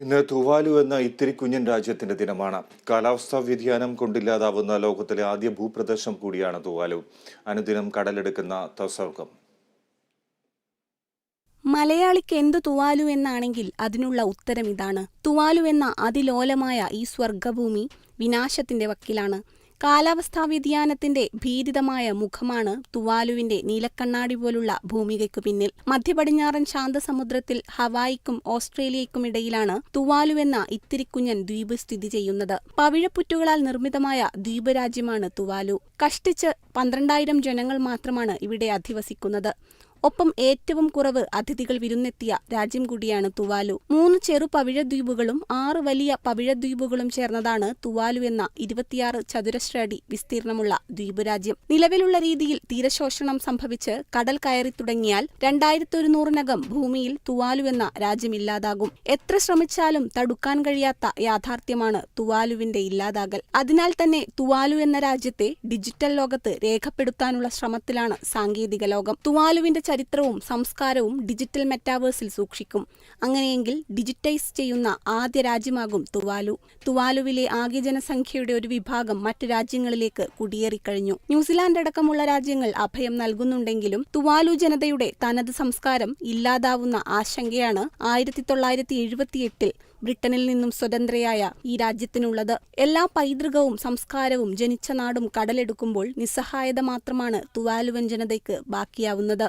ഇന്ന് തുവാലു എന്ന ഇത്തിരി കുഞ്ഞൻ രാജ്യത്തിന്റെ ദിനമാണ്. കാലാവസ്ഥാ വ്യതിയാനം കൊണ്ടില്ലാതാവുന്ന ലോകത്തിലെ ആദ്യ ഭൂപ്രദേശം കൂടിയാണ് തുവാലു. അനുദിനം കടലെടുക്കുന്ന തസർഗം മലയാളിക്ക് എന്തു തുവാലു എന്നാണെങ്കിൽ അതിനുള്ള ഉത്തരം ഇതാണ്. തുവാലു എന്ന അതിലോലമായ ഈ സ്വർഗഭൂമി വിനാശത്തിന്റെ വക്കിലാണ്. കാലാവസ്ഥാ വ്യതിയാനത്തിന്റെ ഭീതിതമായ മുഖമാണ് തുവാലുവിന്റെ നീലക്കണ്ണാടി പോലുള്ള ഭൂമികയ്ക്കു പിന്നിൽ. മധ്യപടിഞ്ഞാറൻ ശാന്തസമുദ്രത്തിൽ ഹവായിക്കും ഓസ്ട്രേലിയയ്ക്കും ഇടയിലാണ് തുവാലുവെന്ന ഇത്തിരിക്കുഞ്ഞൻ ദ്വീപ് സ്ഥിതി ചെയ്യുന്നത്. പവിഴപ്പുറ്റുകളാൽ നിർമ്മിതമായ ദ്വീപ് രാജ്യമാണ് തുവാലു. കഷ്ടിച്ച് പന്ത്രണ്ടായിരം ജനങ്ങൾ മാത്രമാണ് ഇവിടെ അധിവസിക്കുന്നത്. ഒപ്പം ഏറ്റവും കുറവ് അതിഥികൾ വിരുന്നെത്തിയ രാജ്യം കൂടിയാണ് തുവാലു. മൂന്ന് ചെറു പവിഴദ്വീപുകളും ആറ് വലിയ പവിഴദ്വീപുകളും ചേർന്നതാണ് തുവാലു എന്ന ഇരുപത്തിയാറ് ചതുരശ്ര അടി വിസ്തീർണമുള്ള ദ്വീപ് രാജ്യം നിലവിലുള്ള രീതിയിൽ തീരശോഷണം സംഭവിച്ച് കടൽ കയറി തുടങ്ങിയാൽ രണ്ടായിരത്തൊരുന്നൂറിനകം ഭൂമിയിൽ തുവാലു എന്ന രാജ്യം ഇല്ലാതാകും. എത്ര ശ്രമിച്ചാലും തടുക്കാൻ കഴിയാത്ത യാഥാർത്ഥ്യമാണ് തുവാലുവിന്റെ ഇല്ലാതാകൽ. അതിനാൽ തന്നെ തുവാലു എന്ന രാജ്യത്തെ ഡിജിറ്റൽ ലോകത്ത് രേഖപ്പെടുത്താനുള്ള ശ്രമത്തിലാണ് സാങ്കേതിക ലോകം. തുവാലുവിന്റെ ചരിത്രവും സംസ്കാരവും ഡിജിറ്റൽ മെറ്റാവേഴ്സിൽ സൂക്ഷിക്കും. അങ്ങനെയെങ്കിൽ ഡിജിറ്റൈസ് ചെയ്യുന്ന ആദ്യ രാജ്യമാകും തുവാലു. തുവാലുവിലെ ആകെ ജനസംഖ്യയുടെ ഒരു വിഭാഗം മറ്റ് രാജ്യങ്ങളിലേക്ക് കുടിയേറിക്കഴിഞ്ഞു. ന്യൂസിലാൻഡ് അടക്കമുള്ള രാജ്യങ്ങൾ അഭയം നൽകുന്നുണ്ടെങ്കിലും തുവാലു ജനതയുടെ തനത് സംസ്കാരം ഇല്ലാതാവുന്ന ആശങ്കയാണ് ആയിരത്തി തൊള്ളായിരത്തി എഴുപത്തിയെട്ടിൽ ബ്രിട്ടനിൽ നിന്നും സ്വതന്ത്രയായ ഈ രാജ്യത്തിനുള്ളത്. എല്ലാ പൈതൃകവും സംസ്കാരവും ജനിച്ച നാടും കടലെടുക്കുമ്പോൾ നിസ്സഹായത മാത്രമാണ് തുവാലുവൻ ജനതയ്ക്ക് ബാക്കിയാവുന്നത്.